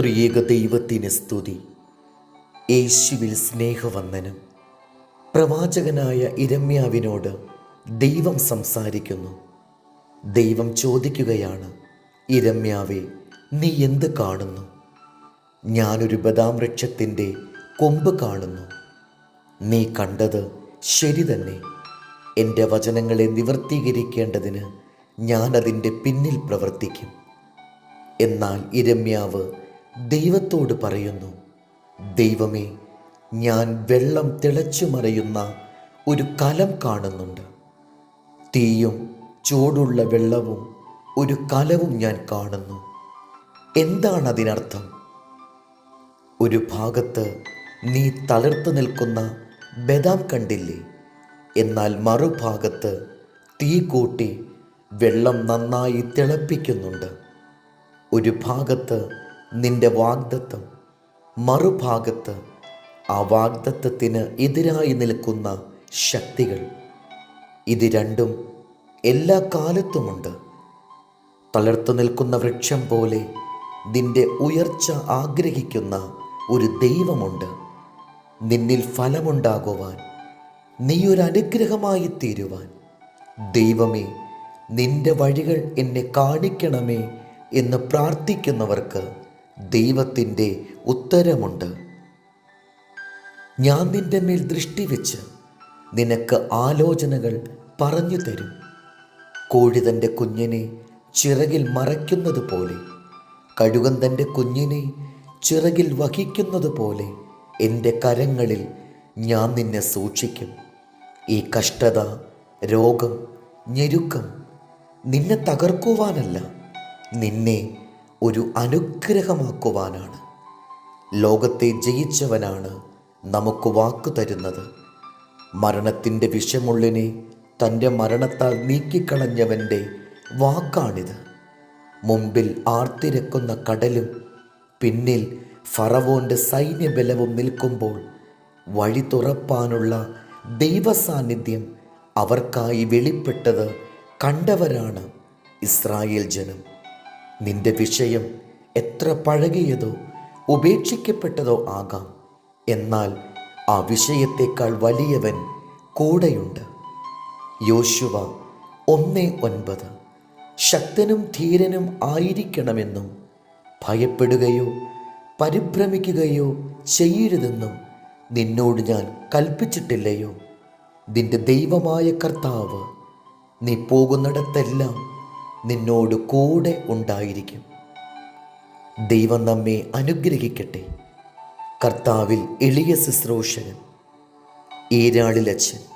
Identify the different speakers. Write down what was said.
Speaker 1: ത്രിയേക ദൈവത്തിന് സ്തുതി. യേശുവിൽ സ്നേഹവന്ദനം. പ്രവാചകനായ ഇരമ്യാവിനോട് ദൈവം സംസാരിക്കുന്നു. ദൈവം ചോദിക്കുകയാണ് ഇരമ്യാവെ നീ എന്ത് കാണുന്നു? ഞാനൊരു ബദാം വൃക്ഷത്തിന്റെ കൊമ്പ് കാണുന്നു. നീ കണ്ടത് ശരി തന്നെ. എന്റെ വചനങ്ങളെ നിവർത്തീകരിക്കേണ്ടതിന് ഞാനതിന്റെ പിന്നിൽ പ്രവർത്തിക്കും. എന്നാൽ ഇരമ്യാവ് ദൈവത്തോട് പറയുന്നു ദൈവമേ ഞാൻ വെള്ളം തിളച്ചു മറയുന്ന ഒരു കലം കാണുന്നുണ്ട്. തീയും ചൂടുള്ള വെള്ളവും ഒരു കലവും ഞാൻ കാണുന്നു. എന്താണ് അതിനർത്ഥം ഒരു ഭാഗത്ത് നീ തളർത്തു നിൽക്കുന്ന ബദാം കണ്ടില്ലേ? എന്നാൽ മറുഭാഗത്ത് തീ കൂട്ടി വെള്ളം നന്നായി തിളപ്പിക്കുന്നുണ്ട്. ഒരു ഭാഗത്ത് നിന്റെ വാഗ്ദത്തം. മറുഭാഗത്ത് ആ വാഗ്ദത്തത്തിന് എതിരായി നിൽക്കുന്ന ശക്തികൾ. ഇത് രണ്ടും എല്ലാ കാലത്തുമുണ്ട്. തളർത്തു നിൽക്കുന്ന വൃക്ഷം പോലെ നിന്റെ ഉയർച്ച ആഗ്രഹിക്കുന്ന ഒരു ദൈവമുണ്ട്. നിന്നിൽ ഫലമുണ്ടാകുവാൻ നീ ഒരു അനുഗ്രഹമായി തീരുവാൻ. ദൈവമേ നിന്റെ വഴികൾ എന്നെ കാണിക്കണമേ എന്ന് പ്രാർത്ഥിക്കുന്നവർക്ക് ദൈവത്തിന്റെ ഉത്തരമുണ്ട്. ഞാൻ നിന്റെ മേൽ ദൃഷ്ടി വെച്ച് നിനക്ക് ആലോചനകൾ പറഞ്ഞു തരും. കോഴി തന്റെ കുഞ്ഞിനെ ചിറകിൽ മറയ്ക്കുന്നത് പോലെ കഴുകൻ തന്റെ കുഞ്ഞിനെ ചിറകിൽ വഹിക്കുന്നത് പോലെ എന്റെ കരങ്ങളിൽ ഞാൻ നിന്നെ സൂക്ഷിക്കും. ഈ കഷ്ടത രോഗം ഞെരുക്കം നിന്നെ തകർക്കുവാനല്ല നിന്നെ ഒരു അനുഗ്രഹമാക്കുവാനാണ്. ലോകത്തെ ജയിച്ചവനാണ് നമുക്ക് വാക്കു തരുന്നത്. മരണത്തിന്റെ വിഷമുള്ളിനെ തന്റെ മരണത്താൽ നീക്കിക്കളഞ്ഞവന്റെ വാക്കാണിത്. മുമ്പിൽ ആർത്തിരക്കുന്ന കടലും പിന്നിൽ ഫറവോന്റെ സൈന്യബലവും നിൽക്കുമ്പോൾ വഴി തുറപ്പാനുള്ള ദൈവസാന്നിധ്യം അവർക്കായി വെളിപ്പെട്ടത് കണ്ടവരാണ് ഇസ്രായേൽ ജനം. നിന്റെ വിഷയം എത്ര പഴകിയതോ ഉപേക്ഷിക്കപ്പെട്ടതോ ആകാം. എന്നാൽ ആ വിഷയത്തേക്കാൾ വലിയവൻ കൂടെയുണ്ട്. യോശുവ ഒന്ന് ഒൻപത്. ശക്തനും ധീരനും ആയിരിക്കണമെന്നും ഭയപ്പെടുകയോ പരിഭ്രമിക്കുകയോ ചെയ്യരുതെന്നും നിന്നോട് ഞാൻ കൽപ്പിച്ചിട്ടില്ലയോ? നിന്റെ ദൈവമായ കർത്താവ് നീ പോകുന്നിടത്തെല്ലാം നിന്നോട് കൂടെ ഉണ്ടായിരിക്കും. ദൈവം നമ്മെ അനുഗ്രഹിക്കട്ടെ. കർത്താവിൽ എളിയ ശുശ്രൂഷകൻ ഈരാളിലച്ഛൻ